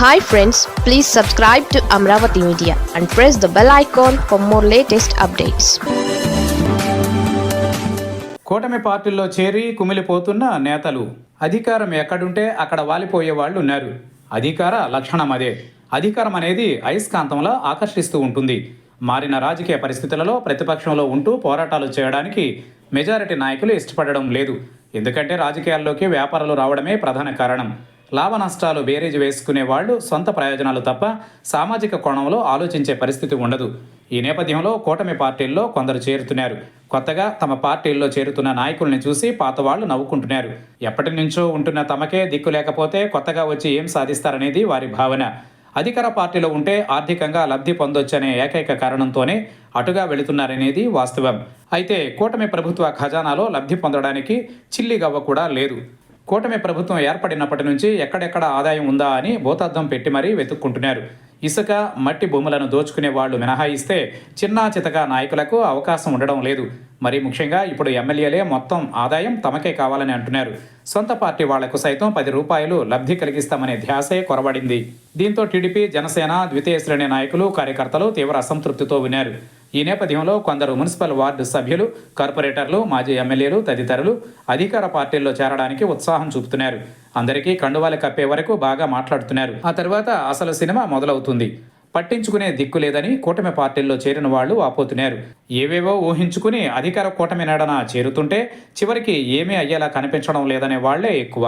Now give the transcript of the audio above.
Hi friends please subscribe to Amaravati media and press the bell icon for more latest updates కూటమి పార్టీల్లో చేరి కుమిలిపోతున్న నేతలు అధికారం ఎక్కడుంటే అక్కడ వాలిపోయే వాళ్ళు ఉన్నారు. అధికార లక్షణం అదే. అధికారం అనేది అయస్కాంతంలా ఆకర్షిస్తూ ఉంటుంది. మారిన రాజకీయ పరిస్థితులలో ప్రతిపక్షంలో ఉంటూ పోరాటాలు చేయడానికి మెజారిటీ నాయకులు ఇష్టపడడం లేదు. ఎందుకంటే రాజకీయాల్లోకి వ్యాపారాలు రావడమే ప్రధాన కారణం. లాభ నష్టాలు బేరీజు వేసుకునే వాళ్ళు సొంత ప్రయోజనాలు తప్ప సామాజిక కోణంలో ఆలోచించే పరిస్థితి ఉండదు. ఈ నేపథ్యంలో కూటమి పార్టీల్లో కొందరు చేరుతున్నారు. కొత్తగా తమ పార్టీల్లో చేరుతున్న నాయకుల్ని చూసి పాత వాళ్ళు నవ్వుకుంటున్నారు. ఎప్పటి నుంచో ఉంటున్న తమకే దిక్కు లేకపోతే కొత్తగా వచ్చి ఏం సాధిస్తారనేది వారి భావన. అధికార పార్టీలో ఉంటే ఆర్థికంగా లబ్ధి పొందొచ్చనే ఏకైక కారణంతోనే అటుగా వెళుతున్నారనేది వాస్తవం. అయితే కూటమి ప్రభుత్వ ఖజానాలో లబ్ధి పొందడానికి చిల్లిగవ్వ కూడా లేదు. కూటమి ప్రభుత్వం ఏర్పడినప్పటి నుంచి ఎక్కడెక్కడ ఆదాయం ఉందా అని భూతార్థం పెట్టి మరీ వెతుక్కుంటున్నారు. ఇసుక మట్టి భూములను దోచుకునే వాళ్ళు మినహాయిస్తే చిన్నా చితక నాయకులకు అవకాశం ఉండడం లేదు. మరి ముఖ్యంగా ఇప్పుడు ఎమ్మెల్యేలే మొత్తం ఆదాయం తమకే కావాలని అంటున్నారు. సొంత పార్టీ వాళ్ళకు సైతం పది రూపాయలు లబ్ధి కలిగిస్తామనే ధ్యాసే కొరబడింది. దీంతో టీడీపీ జనసేన ద్వితీయ శ్రేణి నాయకులు కార్యకర్తలు తీవ్ర అసంతృప్తితో వినారు ఈ నేపథ్యంలో కొందరు మున్సిపల్ వార్డు సభ్యులు కార్పొరేటర్లు మాజీ ఎమ్మెల్యేలు తదితరులు అధికార పార్టీల్లో చేరడానికి ఉత్సాహం చూపుతున్నారు. అందరికీ కండువాలు కప్పే వరకు బాగా మాట్లాడుతున్నారు. ఆ తర్వాత అసలు సినిమా మొదలవుతుంది. పట్టించుకునే దిక్కు లేదని కూటమి పార్టీల్లో చేరిన వాళ్ళు వాపోతున్నారు ఏవేవో ఊహించుకుని అధికార కూటమి నడన చేరుతుంటే చివరికి ఏమీ అయ్యేలా కనిపించడం లేదనే వాళ్ళే ఎక్కువ.